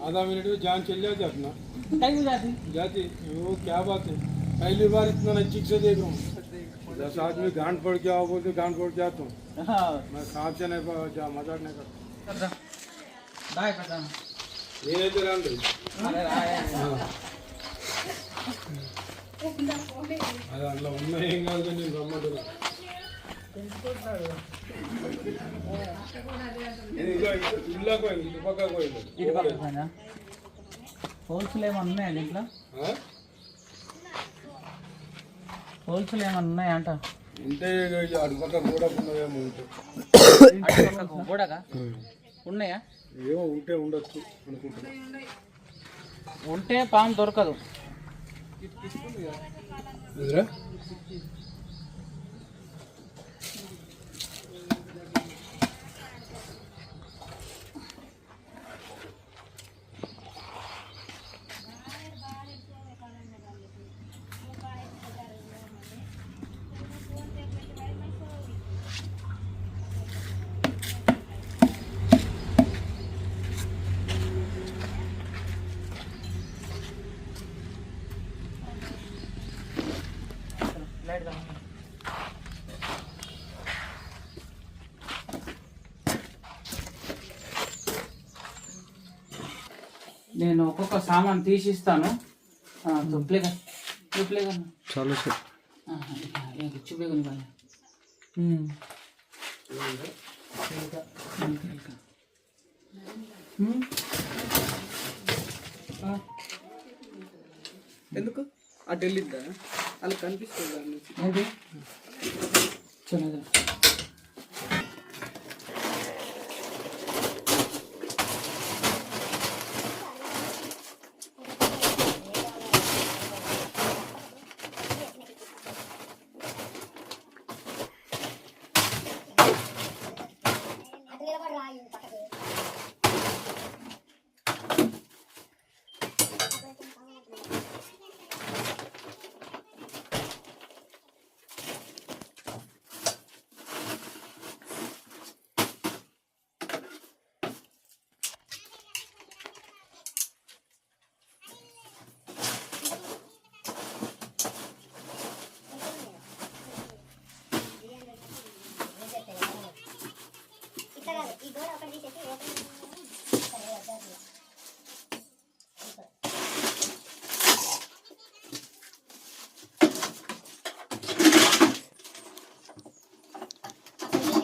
आधा मिनट में जान चल जाती अपना टाइम हो जाती जाती वो क्या बात है पहली बार इतना नजदीक से देख रहा हूँ दस आदमी गांड पड़ के आओ बोलते गांड पड़ जाता हूँ हाँ मैं सांप से नहीं पा- जा मजाक नहीं करता కదా బాయ్ కదా నేనైతే రాను అరే రాయ్ అది అందులో ఉన్న ఏం కాదు కానీ నేను రమ్మంటున్నా హోల్సేల్ ఏమన్నా ఉన్నాయా దీంట్లో? హోల్సేల్ ఏమన్నా ఉన్నాయా అంట? ఉంటే ఇక అటు పక్క కూడా ఉన్నదేమో ఉంటే. అటు పక్కకు గోడగా ఉన్నాయా? ఏమో ఉంటే ఉండొచ్చు అనుకుంటున్నా. ఉంటే పాము దొరకదు. నేను ఒక్కొక్క సామాన్ తీసిస్తాను. దుప్లేగా దుప్లేగా చాలు సార్. చూపేగా ఎందుకు? అటు వెళ్ళిద్దా అలా కనిపిస్తుంది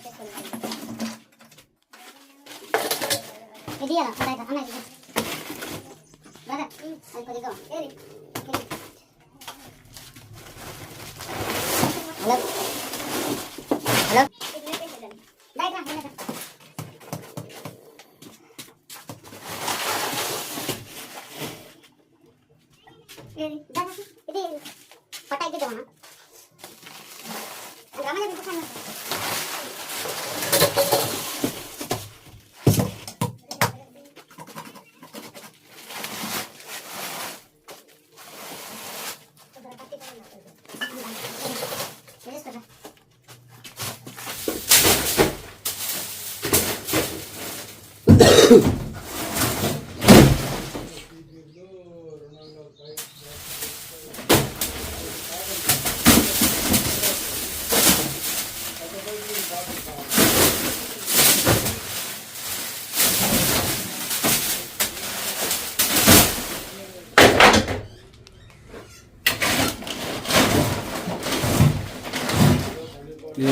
దాని నుంచి ఏంటి చిన్నది ఇది అలా బయట అన్న ఇది బాగా అది కొద్దిగా ఏది హలో హలో బయట బయట ఏది బాగా ఇది పట్ట అయితే జమనా రమణ బిడ్డ తెలుసుకుంటా ये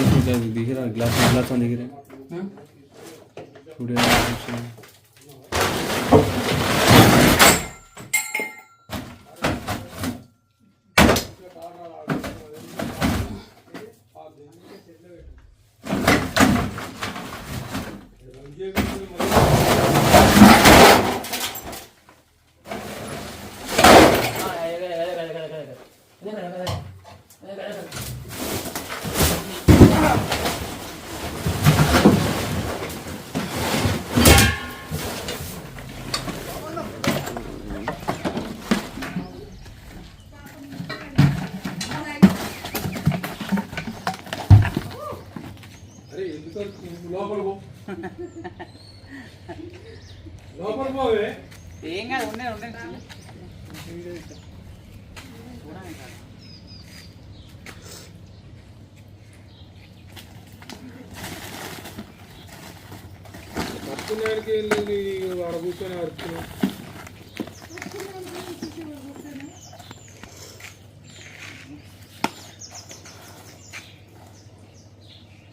तो रहा है? ग्लास ग्लास दिख रहा है। 苏联的元勋 ఏం కాదు ఉన్నాయి ఉన్నాయి పట్టుకునేడికి వెళ్ళి ఆడ కూర్చొని అడుగుతున్నావు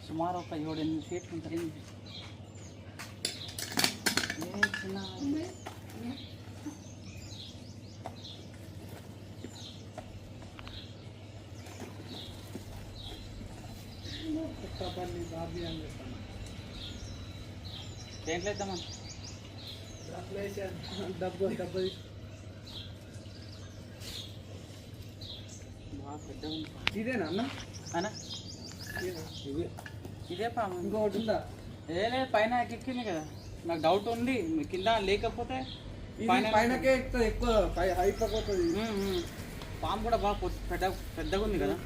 సుమారు ఒక ఏడు ఎనిమిది ఫీట్లు ఉంటుంది ఏ చిన్న దేంట్లో ఇద్దామని డబ్బు డబ్బు బాగా పెద్దగా ఉంది ఇదేనా అన్న అనా ఇదే పాము ఇంకొకటి ఉందా ఏ లేదు పైన ఎక్కింది కదా నాకు డౌట్ ఉంది మీ కింద లేకపోతే ఇది పైన పైనకే ఎక్కువ ఎక్కువ పై హైట్ లో పోతుంది ఉమ్, ఉమ్. పాము కూడా బాగా పొ- పెద్ద పెద్దగా ఉంది కదా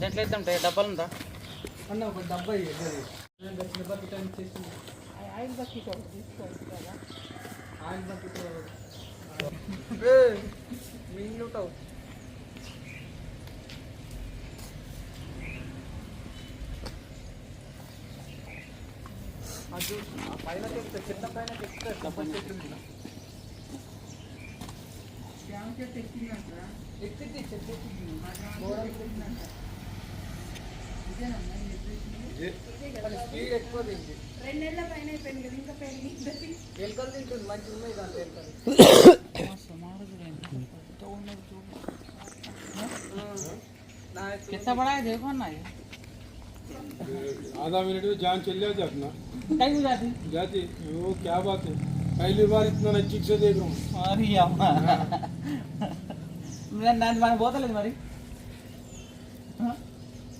దేంట్లో ఇద్దాం టే- డబ్బాలు ఉందా అన్న ఒక డబ్బా ఇవ్వదు అది ఆ పైన చెప్తే చిన్న పైన చెప్తే డబ్బా చెట్టు ఉంది ఎక్కింది చెట్టు ఎక్కింది గోడలు స్పీడ్ ఎక్కువ తింది రెండేళ్ల పైన అయిపోయింది కదా ఇంకా పెరిగింది ఎలుకలు తింటుంది మంచిగా ఉన్నాయి దాంట్లో ఎలుకలు कितना बड़ा है देखो ना ये आधा मिनट में जान चल जाती अपना कहीं भी जाती जाती वो क्या बात है पहली बार इतना नजदीक से देख रहा हूँ अरे अम्मा मैं नान मान बहुत है మరి పెద్ద పెద్ద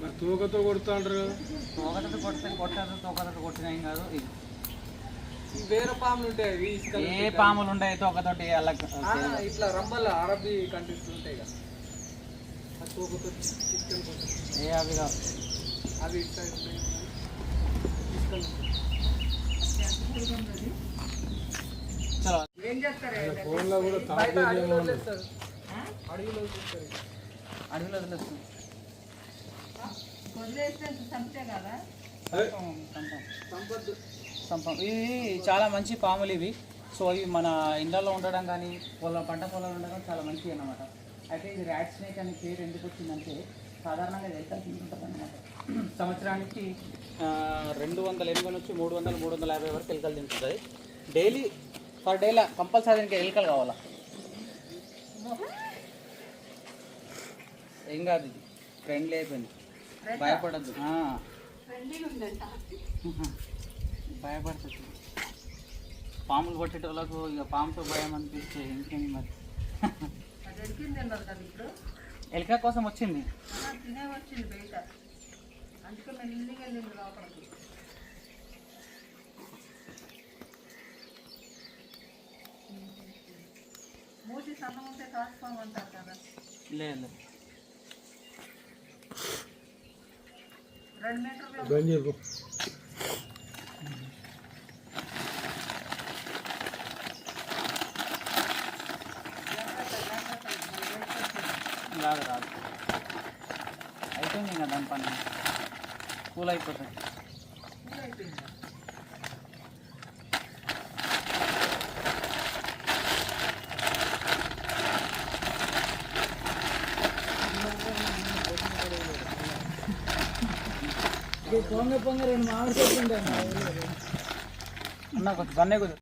మరి తోకతో కొడుతా అంటారు కదా. తోకతో కొడితే కొట్టారు తోకతో కొట్టిన ఏం కాదు. వేరే పాములు ఉంటాయి ఏ. పాములు ఉంటాయి తోకతోటి అలా ఇట్లా రంబల్ అరబీ కంట్రీస్ ఉంటాయి కదా. తోకతో ఏ అవి కాదు అవి ఏం చేస్తారు? ఫోన్లో కూడా అడవిలో. వదిలేస్తారు. అడవిలో వదిలేస్తారు అడవిలో వదిలేస్తాం వదిలేస్తే చంపితే కదా ఏ, సంపద్దు సంపం ఇవి చాలా మంచి పాములు ఇవి. సో ఇవి మన ఇండ్లలో ఉండడం కానీ పొలం పంట పొలాలు ఉండడం చాలా మంచివి అన్నమాట. అయితే ఇది ర్యాట్ స్నేక్ అనే పేరు ఎందుకు వచ్చిందంటే సాధారణంగా ఎక్కడ తింటుంటుంది అనమాట సంవత్సరానికి రెండు వందల ఎనిమిది నుంచి మూడు వందల మూడు వందల యాభై వరకు ఎలుకలు తింటుంది. డైలీ పర్ డేలా కంపల్సరీ ఎలుకలు కావాలా? ఏం కాదు ఇది. ఫ్రెండ్లీ అయిపోయింది. భయపడద్దు. భయపడుతుంది. పాములు కొట్టేటోళ్ళకు ఇక పాముతో భయం అనిపిస్తే ఇంకేమి మరి? అది ఎడికింది అన్నారు కదా ఇప్పుడు? ఎలుక కోసం వచ్చింది. అలా తినే రెండు మీటర్లు బంద్ చేయకు. రాదు రాదు అయిపోయింది ఇంకా దాని పని కూల్ అయిపోతుంది పొంగ పొంగ రెండు మామిడి చెట్లు ఉంటాయి అన్న కొంచెం సన్నే కొంచెం